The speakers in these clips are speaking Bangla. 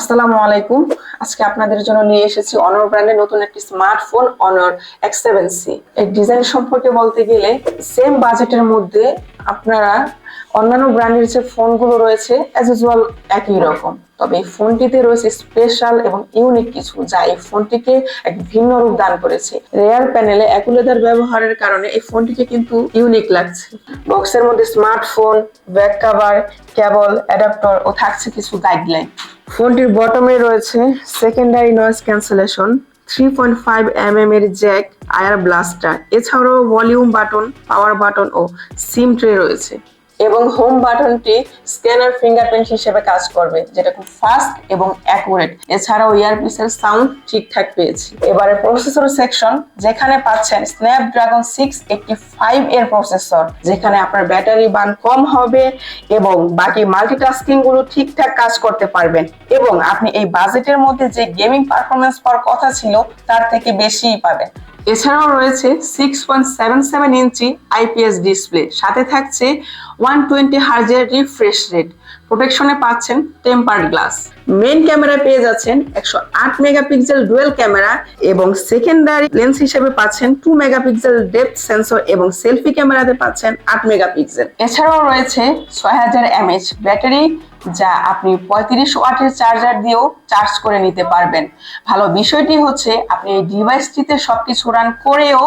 আসসালামু আলাইকুম। আজকে আপনাদের জন্য নিয়ে এসেছি অনর ব্র্যান্ডের নতুন একটি smartphone Honor X seven C এর ডিজাইন সম্পর্কে বলতে গেলে সেম বাজেটের মধ্যে আপনারা অন্যান্য ব্র্যান্ডের যে ফোনগুলো রয়েছে অ্যাজ ইউজুয়াল একই রকম। তবে এই ফোনটিতে রয়েছে স্পেশাল এবং ইউনিক কিছু, যা এই ফোনটিকে এক ভিন্ন রূপ দান করেছে। রেয়ার প্যানেলে অ্যাকুলেদার ব্যবহারের কারণে এই ফোনটিকে কিন্তু ইউনিক লাগছে। বক্সের মধ্যে smartphone back cover cable adaptor ও থাকছে কিছু গাইডলাইন ফোনটির বটমে রয়েছে secondary noise cancellation three point five M M এর জ্যাক আয়ার ব্লাস্টার এছাড়াও ভলিউম বাটন পাওয়ার বাটন ও সিম ট্রে রয়েছে। এবং হোম বাটনটি স্ক্যানার ফিঙ্গারপ্রিন্ট হিসেবে কাজ করবে, যেটা খুব ফাস্ট এবং অ্যাকুরেট এছাড়াও ইয়ারপিসের সাউন্ড ঠিকঠাক পেয়েছি। এবারে প্রসেসর সেকশন যেখানে পাচ্ছেন স্ন্যাপড্রাগন সিক্স এইটটি ফাইভ এর প্রসেসর যেখানে আপনার ব্যাটারি বার্ন কম হবে এবং বাকি মাল্টিটাস্কিংগুলো ঠিকঠাক কাজ করতে পারবেন। এবং আপনি এই বাজেটের মধ্যে যে গেমিং পারফরমেন্স পাওয়ার কথা ছিল, তার থেকে বেশিই পাবেন। এছাড়াও রয়েছে six point seven seven inch IPS display সাথে থাকছে ওয়ান টোয়েন্টি হার্জের রিফ্রেশ রেট প্রোটেকশনে পাচ্ছেন টেম্পার্ড গ্লাস মেইন ক্যামেরায় পেয়ে যাচ্ছেন একশো আট মেগাপিক্সেল ডুয়েল ক্যামেরা এবং সেকেন্ডারি লেন্স হিসেবে পাচ্ছেন টু মেগাপিক্সেল ডেপথ সেন্সর এবং সেলফি ক্যামেরাতে পাচ্ছেন আট মেগাপিক্সেল। এছাড়াও রয়েছে ছয় হাজার এমএইচ ব্যাটারি যা আপনি পঁয়ত্রিশ ওয়াটের চার্জার দিয়েও চার্জ করে নিতে পারবেন। ভালো বিষয়টি হচ্ছে আপনি এই ডিভাইসটিতে সবকিছু রান করেও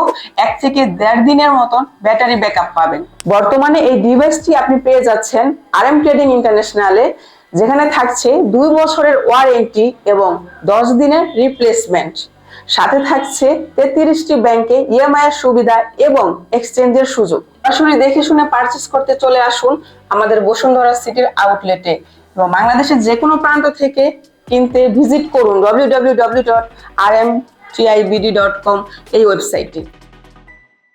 এক থেকে দেড় দিনের মতন ব্যাটারি ব্যাকআপ পাবেন। বর্তমানে এই ডিভাইসটি আপনি পেয়ে যাচ্ছেন আর এম ট্রেডিং ইন্টারন্যাশনালে যেখানে থাকছে দুই বছরের ওয়ারেন্টি এবং দশ দিনের রিপ্লেসমেন্ট সাথে থাকছে তেত্রিশটি ব্যাংকে ইএমআই এর সুবিধা এবং এক্সচেঞ্জের সুযোগ। সরাসরি দেখে শুনে পারচেস করতে চলে আসুন আমাদের বসুন্ধরা সিটির আউটলেটে এবং বাংলাদেশের যে কোনো প্রান্ত থেকে কিনতে ভিজিট করুন www.rmtiBD.com এই ওয়েবসাইটে